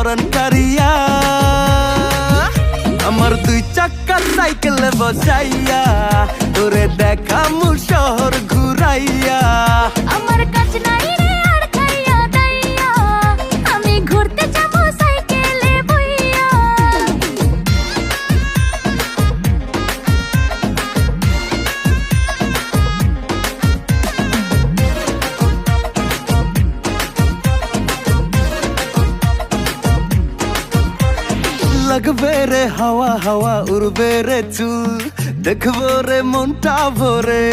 পরন করিয়া আমার দুই চাকা সাইকেল বসাইয়া তোরে দেখা মু শহর ঘুরাইয়া। লাগবে রে হাওয়া হাওয়া উড়বে রে চুল দেখব রে মনটা ভরে